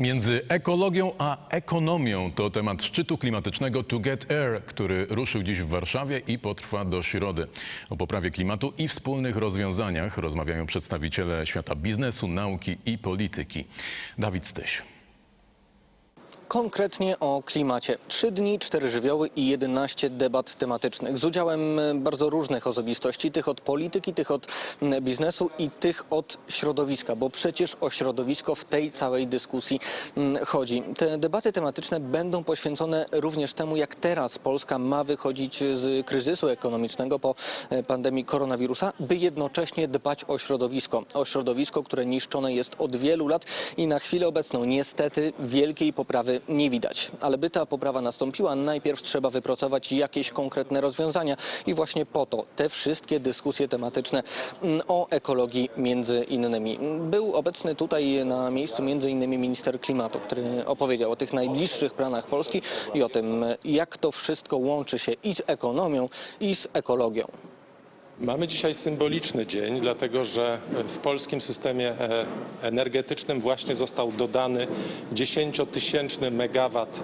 Między ekologią a ekonomią to temat szczytu klimatycznego To Get Air, który ruszył dziś w Warszawie i potrwa do środy. O poprawie klimatu i wspólnych rozwiązaniach rozmawiają przedstawiciele świata biznesu, nauki i polityki. Dawid Styś. Konkretnie o klimacie. Trzy dni, cztery żywioły i 11 debat tematycznych z udziałem e, bardzo różnych osobistości, tych od polityki, tych od biznesu i tych od środowiska, bo przecież o środowisko w tej całej dyskusji chodzi. Te debaty tematyczne będą poświęcone również temu, jak teraz Polska ma wychodzić z kryzysu ekonomicznego po e, pandemii koronawirusa, by jednocześnie dbać o środowisko. O środowisko, które niszczone jest od wielu lat i na chwilę obecną niestety wielkiej poprawy nie widać. Ale by ta poprawa nastąpiła, najpierw trzeba wypracować jakieś konkretne rozwiązania i właśnie po to te wszystkie dyskusje tematyczne mm, o ekologii między innymi. Był obecny tutaj na miejscu między innymi minister klimatu, który opowiedział o tych najbliższych planach Polski i o tym, jak to wszystko łączy się i z ekonomią, i z ekologią. Mamy dzisiaj symboliczny dzień, dlatego że w polskim systemie e, energetycznym właśnie został dodany 10-tysięczny megawat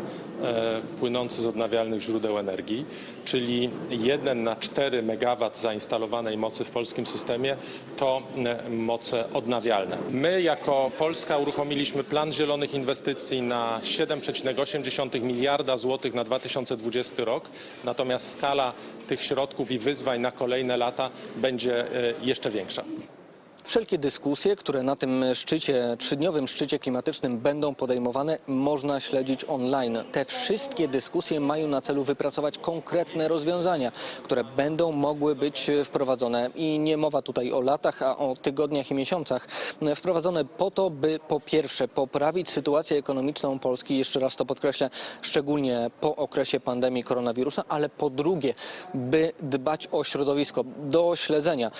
płynący z odnawialnych źródeł energii, czyli 1 na 4 megawat zainstalowanej mocy w polskim systemie to e, moce odnawialne. My jako Polska uruchomiliśmy plan zielonych inwestycji na 7,8 miliarda złotych na 2020 rok, natomiast skala tych środków i wyzwań na kolejne lata będzie e, jeszcze większa. Wszelkie dyskusje, które na tym szczycie, trzydniowym szczycie klimatycznym będą podejmowane, można śledzić online. Te wszystkie dyskusje mają na celu wypracować konkretne rozwiązania, które będą mogły być wprowadzone. I nie mowa tutaj o latach, a o tygodniach i miesiącach. Wprowadzone po to, by po pierwsze poprawić sytuację ekonomiczną Polski, jeszcze raz to podkreślę, szczególnie po okresie pandemii koronawirusa, ale po drugie, by dbać o środowisko. Do śledzenia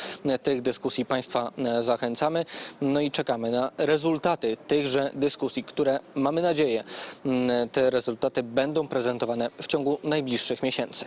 tych dyskusji Państwa zachęcamy. No i czekamy na rezultaty tychże dyskusji, które mamy nadzieję, te rezultaty będą prezentowane w ciągu najbliższych miesięcy.